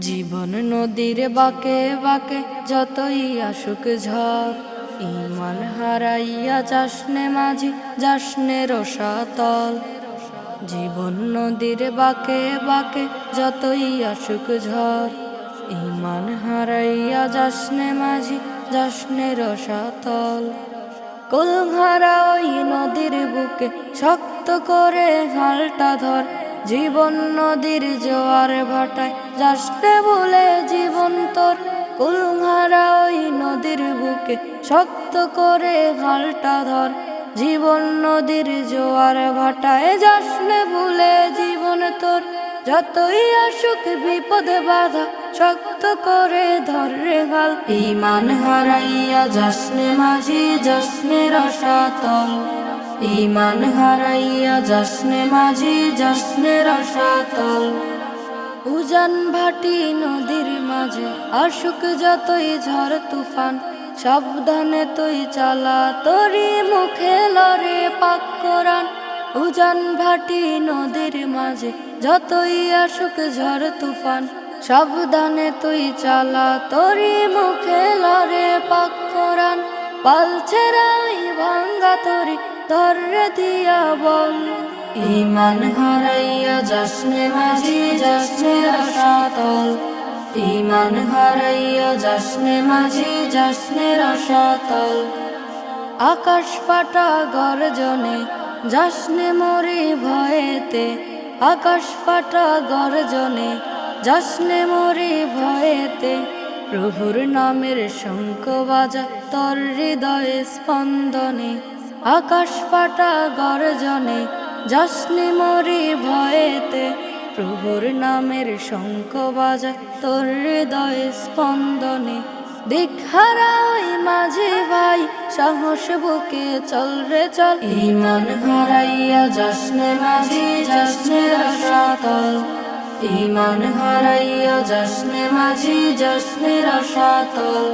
জীবন নদীর বাকে বাকে যতই আসুক ঝড়, ইমান হারাইয়া যাসনে মাঝি, যাসনে রসাতল জীবন নদীর বাকে বাকে যতই আসুক ঝড়, ইমান হারাইয়া যাসনে মাঝি, যাসনে রসাতল কুলহারা ওই নদীর বুকে শক্ত করে হালটা ধর, জীবন নদীর জোয়ার ভাটায় যাসনে বলে জীবন তোর কুলহারা ওই নদীর বুকে শক্ত করে হালটা ধর। জীবন নদীর জোয়ার ভাটায় যাসনে ভুলে জীবন তোর, যতই আসুক বিপদে বাধা শক্ত করে ধরে গাল ইমান হারাইয়া যাসনে মাঝি যশ্নে রসাতল ইমান হারাইয়া যাসনে মাঝি যশ্নে রসাতল উজান ভাটি নদীর মাঝে আসুক যতই ঝড় তুফান, সাবধানে তুই চালা তরি মুখে লরে পাক কোরআন। উজান ভাটি নদীর মাঝে, যতই আসুক ঝড় তুফান, সাবধানে তুই চালা তরি মুখে লরে পাক কোরআন। পালছে রাই ভাঙ্গা তরি ধরে দিয়া বল। ইমান হারাইয়া যাসনে মাঝি যাসনে রসাতল। ইমান হারাইয়া যাসনে মাঝি যাসনে রসাতল। আকাশ ফাটা গর্জনে যাসনে মরি ভয়েতে। আকাশ ফাটা গর্জনে যাসনে মরি ভয়েতে। প্রভুর নামের শঙ্খ বাজা তর হৃদয়ে স্পন্দনে। আকাশ ফাটা গর্জনে যাসনে মরি ভয়েতে প্রভুর নামের শঙ্খ বাজা তোর হৃদয়ে স্পন্দনে। দীক্ষারাই মাঝে ভাই, সাহস বুকে চল রে চল। ইমান হারাইয়া যাসনে মাঝি যাসনে রসাতল। ইমান হারাইয়া যাসনে মাঝি যাসনে রসাতল।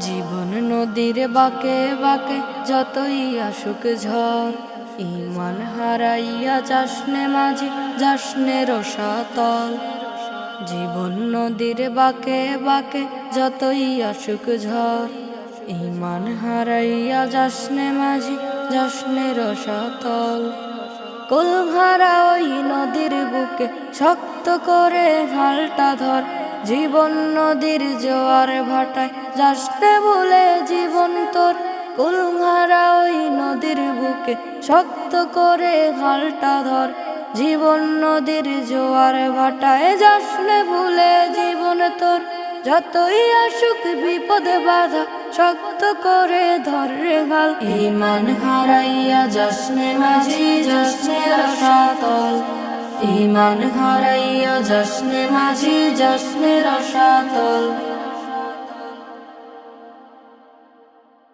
জীবন নদীর বাকে বাকে যতই আসুক ঝড় ইমান হারাইয়া যাসনে মাঝি, যাসনে রসাতল জীবন নদীর বাকে বাকে যতই আসুক ঝড়। ইমান হারাইয়া যাসনে মাঝি, যাসনে রসাতল কুলহারা ওই নদীর বুকে শক্ত করে হালটা ধর। জীবন নদীর জোয়ার ভাটায় যাসনে বলে জীবন তোর। কুলহারা ওই নদীর বুকে শক্ত করে হালটা ধর। জীবন নদীর জোয়ার ভাটায় যাসনে ভুলে জীবন তোর। যতই আসুক বিপদে বাধা শক্ত করে ধরে গাল ইমান হারাইয়া যাসনে মাঝি যাসনে রসাতল ইমান হারাইয়া যাসনে মাঝি যাসনে রসাতল